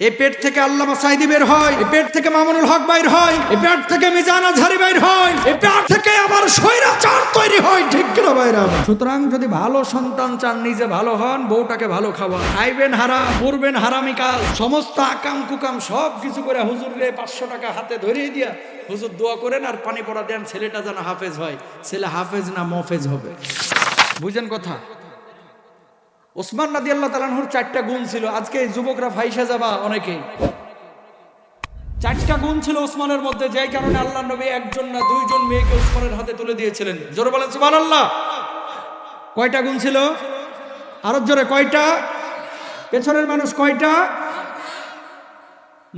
এই পেট থেকে আল্লামা সাইদি বের হয় এই পেট থেকে মামুনুল হক বাইর হয়, এ পেট থেকে মিজান আজহারি বাইর হয়, এ পেট থেকে আবার স্বৈরাচার তৈরি হয়, ঠিক কিনা বাইরা? সুতরাং যদি ভালো সন্তান চান, নিজে ভালো হন, বউটাকে ভালো খাওয়া খাইবেন হারাম পড়বেন হারামি কাজ। সমস্ত আকাম কুকাম সব কিছু করে হুজুর রে পাঁচশো টাকা হাতে ধরিয়ে দিয়া হুজুর দোয়া করেন আর পানি পড়া দেন, ছেলেটা যেন হাফেজ হয়। ছেলে হাফেজ না মফেজ হবে। বুঝেন কথা? ওসমান নাদি আল্লাহ তালানহুর চারটা গুণ ছিল। আজকে এই যুবকরা ফাইসা যাবা অনেকেই চারটা গুণ ছিল ওসমানের মধ্যে, যেই কারণে আল্লাহ নবী একজন না দুইজন মেয়েকে ওসমানের হাতে তুলে দিয়েছিলেন। জোরে বলেন সুবান আল্লাহ কয়টা গুণ ছিল? আরও জোরে, কয়টা? পেছনের মানুষ কয়টা?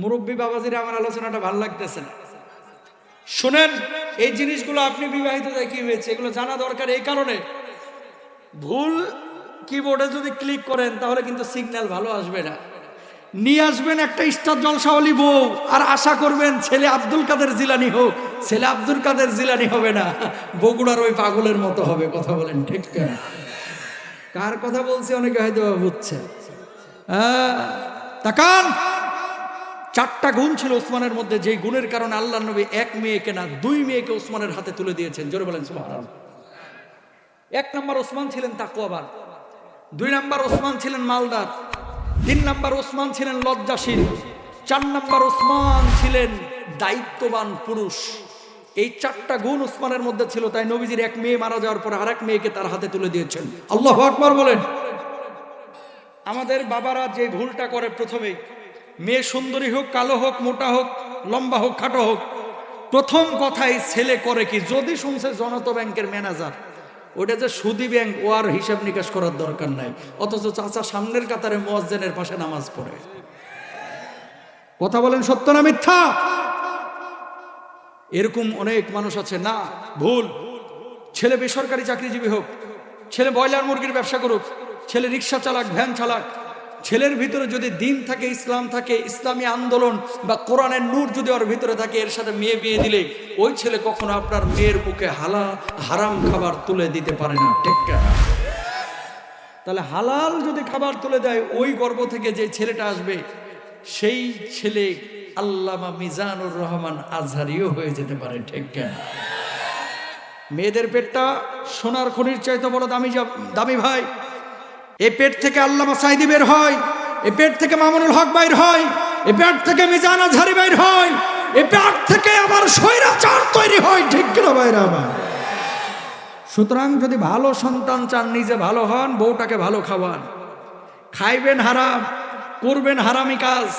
মুরব্বী বাবাজির, আমার আলোচনাটা ভালো লাগতেছে না। শোনেন, এই জিনিসগুলো আপনি বিবাহিত কি হয়েছে? এগুলো জানা দরকার এই কারণে। ভুল কিবোর্ডে যদি ক্লিক করেন, তাহলে কিন্তু সিগন্যাল ভালো আসবে না। নিয়ে আসবেন একটা স্টার জলসাওয়ালি বউ, আর আশা করবেন ছেলে আব্দুল কাদের জিলানি হোক। ছেলে আব্দুল কাদের জিলানি হবে না, বগুড়ার ওই পাগলের মতো হবে, কথা বলেন ঠিক কার কথা বলছি অনেকে হয়তো বুঝছে তাকান। চারটা গুণ ছিল ওসমানের মধ্যে যে গুণের কারণে আল্লাহ নবী এক মেয়েকে না, দুই মেয়েকে ওসমানের হাতে তুলে দিয়েছেন। জোরে বলেন এক নম্বর ওসমান ছিলেন তাকুয়াবান দুই নাম্বার ওসমান ছিলেন মালদার, তিন নাম্বার ওসমান ছিলেন লজ্জাশীল, চার নাম্বার ওসমান ছিলেন দায়িত্ববান পুরুষ। এই চারটা গুণ উসমানের মধ্যে ছিল, তাই নবীজির এক মেয়ে মারা যাওয়ার পর আরেক মেয়েকে তার হাতে তুলে দিয়েছেন। আল্লাহ আকবর বলেন। আমাদের বাবারা যে ভুলটা করে প্রথমে, মেয়ে সুন্দরী হোক, কালো হোক, মোটা হোক, লম্বা হোক, খাটো হোক, প্রথম কথাই ছেলে করে কি? যদি শুনছে জনতা ব্যাংকের ম্যানেজার ওটা যে সুদি ব্যাংক ও আর হিসাব নিকাশ করার দরকার নাই। অথচ চাচা সামনের কাতারে মোয়াজ্জেনের পাশে নামাজ পড়ে। কথা বলেন সত্য না মিথ্যা? এরকম অনেক মানুষ আছে, না, ভুল। ছেলে বেসরকারি চাকরিজীবী হোক, ছেলে ব্রয়লার মুরগির ব্যবসা করুক, ছেলে রিক্সা চালাক, ভ্যান চালাক ছেলের ভিতরে যদি দিন থাকে, ইসলাম থাকে, ইসলামী আন্দোলন বা কোরআনের নূর যদি ওর ভিতরে থাকে, এর সাথে মেয়ে বিয়ে দিলে ওই ছেলে কখনো আপনার মেয়ের বুকে হালা, হারাম খাবার তুলে দিতে পারে না। ঠিক কিনা? তাহলে হালাল যদি খাবার তুলে দেয়, ওই গর্ব থেকে যে ছেলেটা আসবে, সেই ছেলে আল্লামা মিজানুর রহমান আজহারিও হয়ে যেতে পারে। ঠিক কেন মেয়েদের পেটটা সোনার খনির চাইতে বড় দামি দামি ভাই। এই পেট থেকে আল্লামা সাইদি বের হয়, এ পেট থেকে মামুনুল হক বাইর হয়, এ পেট থেকে মিজান আজহারি বাইর হয়, এ পেট থেকে আবার স্বৈরাচার তৈরি হয়, ঠিক কিনা বাইরা আমার? সুতরাং যদি ভালো সন্তান চান, নিজে ভালো হন, বউটাকে ভালো খাওয়ান। খাইবেন হারাম, করবেন হারামি কাজ,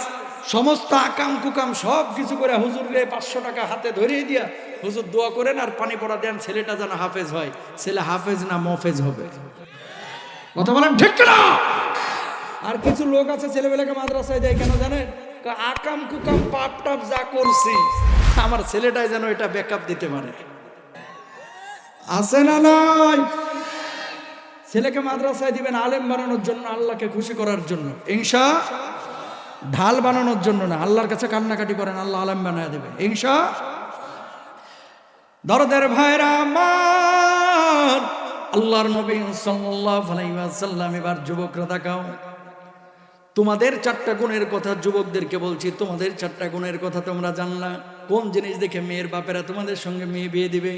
সমস্ত আকাম কুকাম সব কিছু করে হুজুর রে পাঁচশো টাকা হাতে ধরিয়ে দিয়া হুজুর দোয়া করেন আর পানি পড়া দেন, ছেলেটা যেন হাফেজ হয়, ছেলে হাফেজ না মফেজ হবে। কথা বলেন ঠিক না আর কিছু লোক আছে, ছেলেবেলাকে মাদ্রাসায় দেয়, কেন জানেন? আকাম কুকাম পাপ টাপ যা করছি, আমার ছেলেটাই যেন এটা ব্যাকআপ দিতে পারে। আছে না নাই? ছেলেকে মাদ্রাসায় দিবেন, আলেম বানানোর জন্য, আল্লাহকে খুশি করার জন্য। ইংসা ঢাল বানানোর জন্য না, আল্লাহর কাছে কান্নাকাটি করেন, আল্লাহ আলেম বানায় দেবে। ইংসা দরদের ভাইরা আমার আল্লাহর নবী ওয়াসাল্লাম, এবার যুবকরা তাকাও তোমাদের চারটা গুণের কথা যুবকদেরকে বলছি, তোমাদের চারটা গুণের কথা তোমরা জানলা। কোন জিনিস দেখে মেয়ের বাপেরা তোমাদের সঙ্গে মেয়ে বিয়ে দিবে?